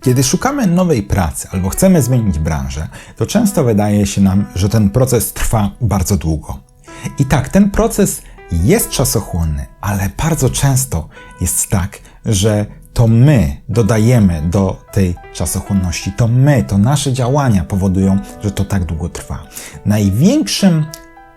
Kiedy szukamy nowej pracy albo chcemy zmienić branżę, to często wydaje się nam, że ten proces trwa bardzo długo. I tak, ten proces jest czasochłonny, ale bardzo często jest tak, że to my dodajemy do tej czasochłonności, to my, to nasze działania powodują, że to tak długo trwa. Największym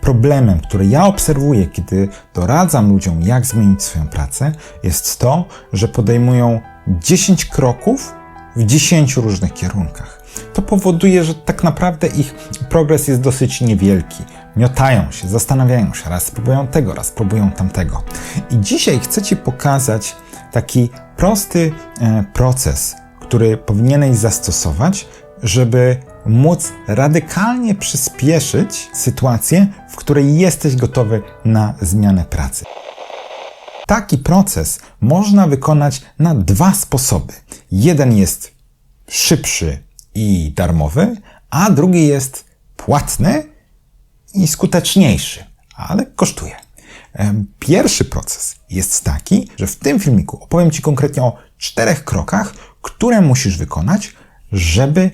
problemem, który ja obserwuję, kiedy doradzam ludziom, jak zmienić swoją pracę, jest to, że podejmują 10 kroków w 10 różnych kierunkach. To powoduje, że tak naprawdę ich progres jest dosyć niewielki. Miotają się, zastanawiają się, raz spróbują tego, raz spróbują tamtego. I dzisiaj chcę Ci pokazać taki prosty e, proces, który powinieneś zastosować, żeby móc radykalnie przyspieszyć sytuację, w której jesteś gotowy na zmianę pracy. Taki proces można wykonać na dwa sposoby. Jeden jest szybszy i darmowy, a drugi jest płatny i skuteczniejszy, ale kosztuje. Pierwszy proces jest taki, że w tym filmiku opowiem Ci konkretnie o czterech krokach, które musisz wykonać, żeby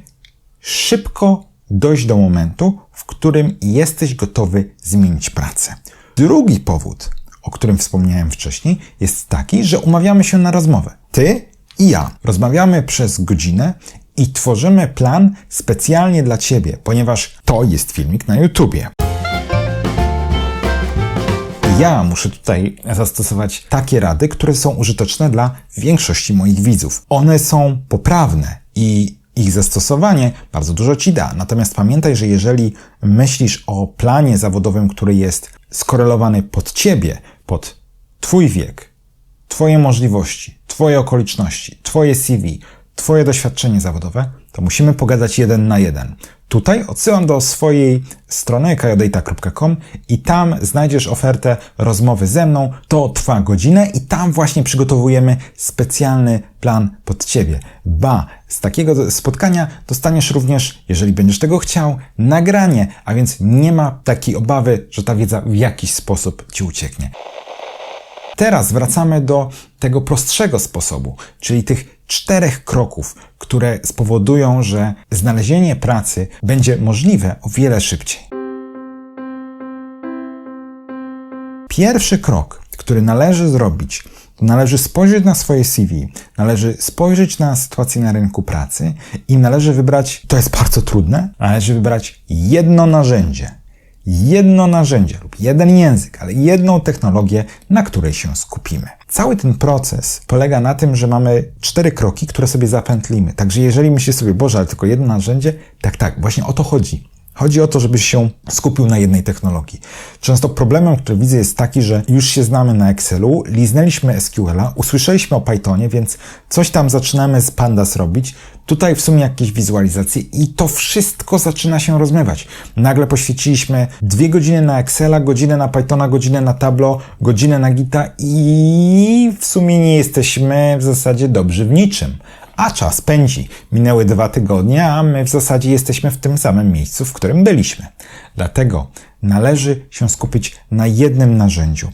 szybko dojść do momentu, w którym jesteś gotowy zmienić pracę. Drugi powód, o którym wspomniałem wcześniej, jest taki, że umawiamy się na rozmowę. Ty i ja rozmawiamy przez godzinę i tworzymy plan specjalnie dla Ciebie, ponieważ to jest filmik na YouTubie. Ja muszę tutaj zastosować takie rady, które są użyteczne dla większości moich widzów. One są poprawne i ich zastosowanie bardzo dużo ci da. Natomiast pamiętaj, że jeżeli myślisz o planie zawodowym, który jest skorelowany pod ciebie, pod twój wiek, twoje możliwości, twoje okoliczności, twoje CV, twoje doświadczenie zawodowe, to musimy pogadać jeden na jeden. Tutaj odsyłam do swojej strony kajodata.com i tam znajdziesz ofertę rozmowy ze mną. To trwa godzinę i tam właśnie przygotowujemy specjalny plan pod Ciebie. Ba, z takiego spotkania dostaniesz również, jeżeli będziesz tego chciał, nagranie, a więc nie ma takiej obawy, że ta wiedza w jakiś sposób Ci ucieknie. Teraz wracamy do tego prostszego sposobu, czyli tych czterech kroków, które spowodują, że znalezienie pracy będzie możliwe o wiele szybciej. Pierwszy krok, który należy zrobić, należy spojrzeć na swoje CV, należy spojrzeć na sytuację na rynku pracy i należy wybrać, to jest bardzo trudne, należy wybrać jedno narzędzie, jedno narzędzie lub jeden język, ale jedną technologię, na której się skupimy. Cały ten proces polega na tym, że mamy cztery kroki, które sobie zapętlimy. Także jeżeli myślisz sobie, Boże, ale tylko jedno narzędzie, tak, tak, właśnie o to chodzi. Chodzi o to, żebyś się skupił na jednej technologii. Często problemem, który widzę, jest taki, że już się znamy na Excelu, liznęliśmy SQL-a, usłyszeliśmy o Pythonie, więc coś tam zaczynamy z Pandas robić. Tutaj w sumie jakieś wizualizacje i to wszystko zaczyna się rozmywać. Nagle poświęciliśmy dwie godziny na Excela, godzinę na Pythona, godzinę na Tableau, godzinę na Gita i w sumie nie jesteśmy w zasadzie dobrzy w niczym. A czas pędzi. Minęły dwa tygodnie, a my w zasadzie jesteśmy w tym samym miejscu, w którym byliśmy. Dlatego należy się skupić na jednym narzędziu.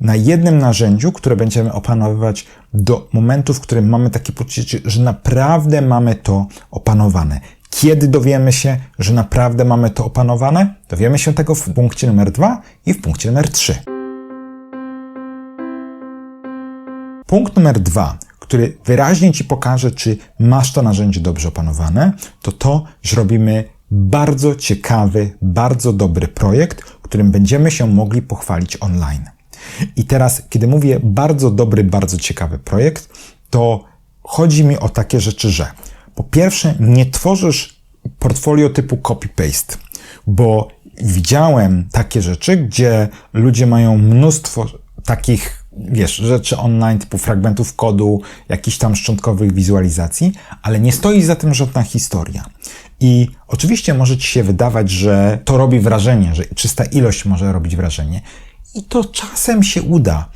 Na jednym narzędziu, które będziemy opanowywać do momentu, w którym mamy takie poczucie, że naprawdę mamy to opanowane. Kiedy dowiemy się, że naprawdę mamy to opanowane? Dowiemy się tego w punkcie numer dwa i w punkcie numer trzy. Punkt numer dwa który wyraźnie Ci pokaże, czy masz to narzędzie dobrze opanowane, to to, że robimy bardzo ciekawy, bardzo dobry projekt, którym będziemy się mogli pochwalić online. I teraz, kiedy mówię bardzo dobry, bardzo ciekawy projekt, to chodzi mi o takie rzeczy, że po pierwsze, nie tworzysz portfolio typu copy-paste, bo widziałem takie rzeczy, gdzie ludzie mają mnóstwo takich wiesz, rzeczy online typu fragmentów kodu, jakichś tam szczątkowych wizualizacji, ale nie stoi za tym żadna historia. I oczywiście może ci się wydawać, że to robi wrażenie, że czysta ilość może robić wrażenie. I to czasem się uda,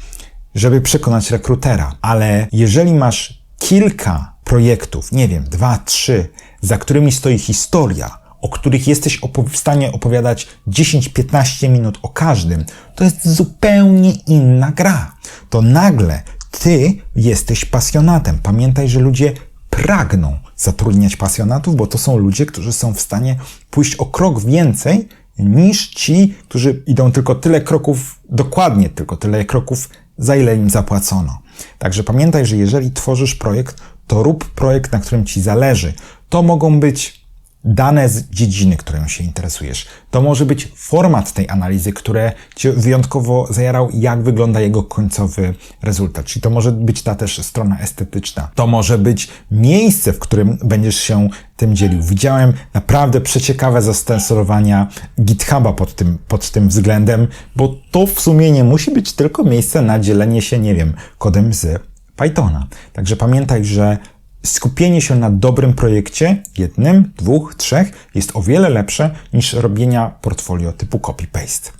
żeby przekonać rekrutera, ale jeżeli masz kilka projektów, nie wiem, dwa, trzy, za którymi stoi historia, o których jesteś w stanie opowiadać 10-15 minut o każdym, to jest zupełnie inna gra. To nagle ty jesteś pasjonatem. Pamiętaj, że ludzie pragną zatrudniać pasjonatów, bo to są ludzie, którzy są w stanie pójść o krok więcej niż ci, którzy idą tylko tyle kroków, dokładnie tylko tyle kroków, za ile im zapłacono. Także pamiętaj, że jeżeli tworzysz projekt, to rób projekt, na którym ci zależy. To mogą być dane z dziedziny, którą się interesujesz. To może być format tej analizy, które Cię wyjątkowo zajarał, jak wygląda jego końcowy rezultat. Czyli to może być ta też strona estetyczna. To może być miejsce, w którym będziesz się tym dzielił. Widziałem naprawdę przeciekawe zastosowania GitHuba pod tym, pod tym względem, bo to w sumie nie musi być tylko miejsce na dzielenie się, nie wiem, kodem z Pythona. Także pamiętaj, że skupienie się na dobrym projekcie, jednym, dwóch, trzech, jest o wiele lepsze niż robienia portfolio typu copy-paste.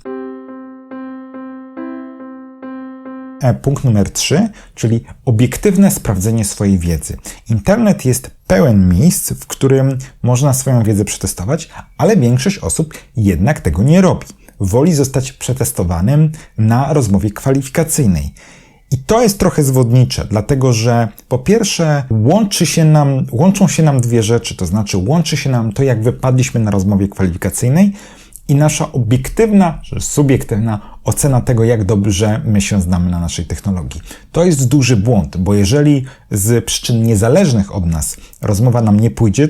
E, punkt numer 3, czyli obiektywne sprawdzenie swojej wiedzy. Internet jest pełen miejsc, w którym można swoją wiedzę przetestować, ale większość osób jednak tego nie robi. Woli zostać przetestowanym na rozmowie kwalifikacyjnej. I to jest trochę zwodnicze, dlatego że po pierwsze łączy się nam, łączą się nam dwie rzeczy, to znaczy łączy się nam to, jak wypadliśmy na rozmowie kwalifikacyjnej i nasza obiektywna, czy subiektywna ocena tego, jak dobrze my się znamy na naszej technologii. To jest duży błąd, bo jeżeli z przyczyn niezależnych od nas rozmowa nam nie pójdzie,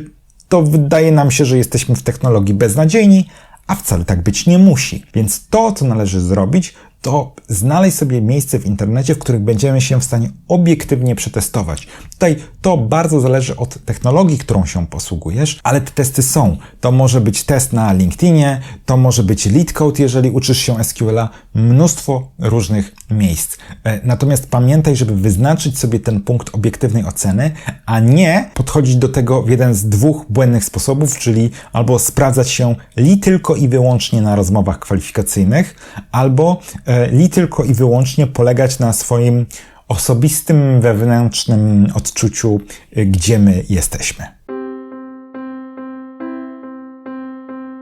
to wydaje nam się, że jesteśmy w technologii beznadziejni, a wcale tak być nie musi. Więc to, co należy zrobić, to znaleźć sobie miejsce w internecie, w którym będziemy się w stanie obiektywnie przetestować. Tutaj to bardzo zależy od technologii, którą się posługujesz, ale te testy są. To może być test na LinkedInie, to może być LeetCode, jeżeli uczysz się SQL-a, mnóstwo różnych miejsc. E, natomiast pamiętaj, żeby wyznaczyć sobie ten punkt obiektywnej oceny, a nie podchodzić do tego w jeden z dwóch błędnych sposobów, czyli albo sprawdzać się li tylko i wyłącznie na rozmowach kwalifikacyjnych, albo e, li tylko i wyłącznie polegać na swoim osobistym, wewnętrznym odczuciu, y, gdzie my jesteśmy.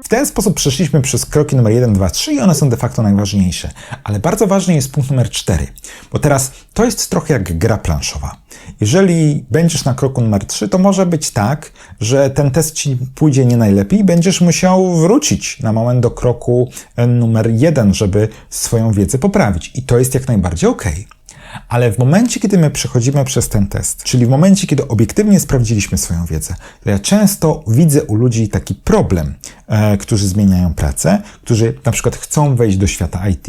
W ten sposób przeszliśmy przez kroki numer 1, 2, 3 i one są de facto najważniejsze. Ale bardzo ważny jest punkt numer 4, bo teraz to jest trochę jak gra planszowa. Jeżeli będziesz na kroku numer 3, to może być tak, że ten test ci pójdzie nie najlepiej będziesz musiał wrócić na moment do kroku e, numer 1, żeby swoją wiedzę poprawić. I to jest jak najbardziej ok. Ale w momencie, kiedy my przechodzimy przez ten test, czyli w momencie, kiedy obiektywnie sprawdziliśmy swoją wiedzę, to ja często widzę u ludzi taki problem, e, którzy zmieniają pracę, którzy na przykład chcą wejść do świata IT,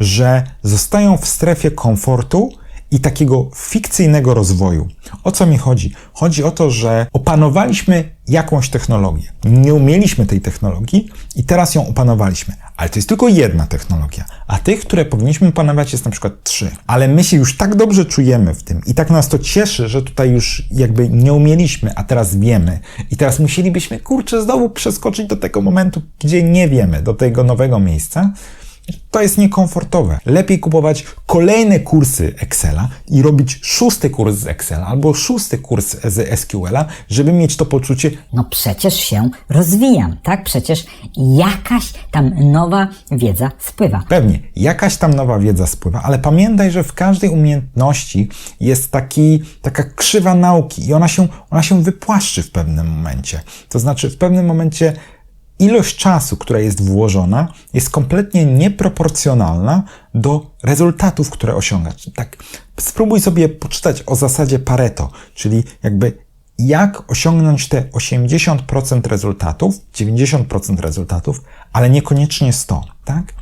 że zostają w strefie komfortu i takiego fikcyjnego rozwoju. O co mi chodzi? Chodzi o to, że opanowaliśmy jakąś technologię. Nie umieliśmy tej technologii i teraz ją opanowaliśmy. Ale to jest tylko jedna technologia, a tych, które powinniśmy opanować jest na przykład trzy. Ale my się już tak dobrze czujemy w tym i tak nas to cieszy, że tutaj już jakby nie umieliśmy, a teraz wiemy. I teraz musielibyśmy, kurczę, znowu przeskoczyć do tego momentu, gdzie nie wiemy, do tego nowego miejsca, to jest niekomfortowe. Lepiej kupować kolejne kursy Excela i robić szósty kurs z Excela albo szósty kurs z SQL-a, żeby mieć to poczucie, No przecież się rozwijam, tak? Przecież jakaś tam nowa wiedza spływa. Pewnie, jakaś tam nowa wiedza spływa, ale pamiętaj, że w każdej umiejętności jest taki, taka krzywa nauki i ona się, ona się wypłaszczy w pewnym momencie. To znaczy, w pewnym momencie ilość czasu, która jest włożona, jest kompletnie nieproporcjonalna do rezultatów, które osiągasz. Tak, spróbuj sobie poczytać o zasadzie Pareto, czyli jakby jak osiągnąć te 80% rezultatów, 90% rezultatów, ale niekoniecznie 100, tak?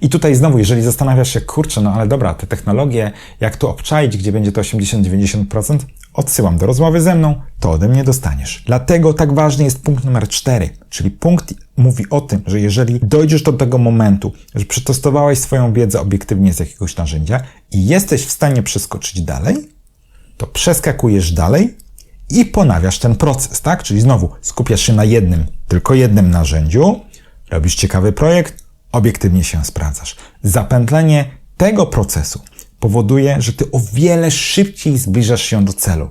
I tutaj znowu, jeżeli zastanawiasz się, kurczę, no ale dobra, te technologie, jak tu obczaić, gdzie będzie to 80-90%, odsyłam do rozmowy ze mną, to ode mnie dostaniesz. Dlatego tak ważny jest punkt numer 4, czyli punkt mówi o tym, że jeżeli dojdziesz do tego momentu, że przetestowałeś swoją wiedzę obiektywnie z jakiegoś narzędzia i jesteś w stanie przeskoczyć dalej, to przeskakujesz dalej i ponawiasz ten proces, tak? Czyli znowu skupiasz się na jednym, tylko jednym narzędziu, robisz ciekawy projekt, obiektywnie się sprawdzasz. Zapętlenie tego procesu powoduje, że ty o wiele szybciej zbliżasz się do celu.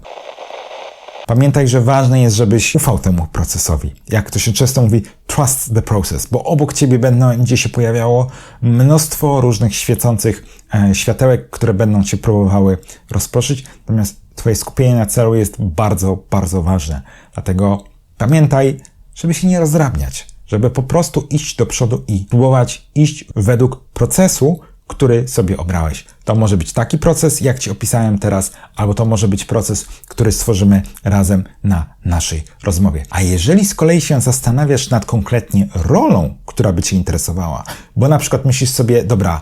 Pamiętaj, że ważne jest, żebyś ufał temu procesowi. Jak to się często mówi, trust the process, bo obok ciebie będzie się pojawiało mnóstwo różnych świecących e, światełek, które będą cię próbowały rozproszyć, natomiast twoje skupienie na celu jest bardzo, bardzo ważne. Dlatego pamiętaj, żeby się nie rozdrabniać, żeby po prostu iść do przodu i próbować iść według procesu, który sobie obrałeś. To może być taki proces, jak Ci opisałem teraz, albo to może być proces, który stworzymy razem na naszej rozmowie. A jeżeli z kolei się zastanawiasz nad konkretnie rolą, która by Cię interesowała, bo na przykład myślisz sobie, dobra,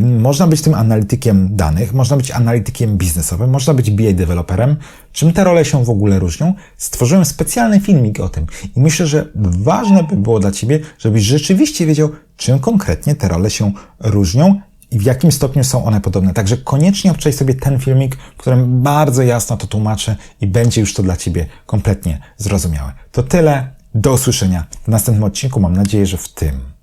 można być tym analitykiem danych, można być analitykiem biznesowym, można być BA deweloperem, czym te role się w ogóle różnią? Stworzyłem specjalny filmik o tym i myślę, że ważne by było dla Ciebie, żebyś rzeczywiście wiedział, czym konkretnie te role się różnią i w jakim stopniu są one podobne. Także koniecznie obczaj sobie ten filmik, w którym bardzo jasno to tłumaczę i będzie już to dla Ciebie kompletnie zrozumiałe. To tyle. Do usłyszenia w następnym odcinku. Mam nadzieję, że w tym.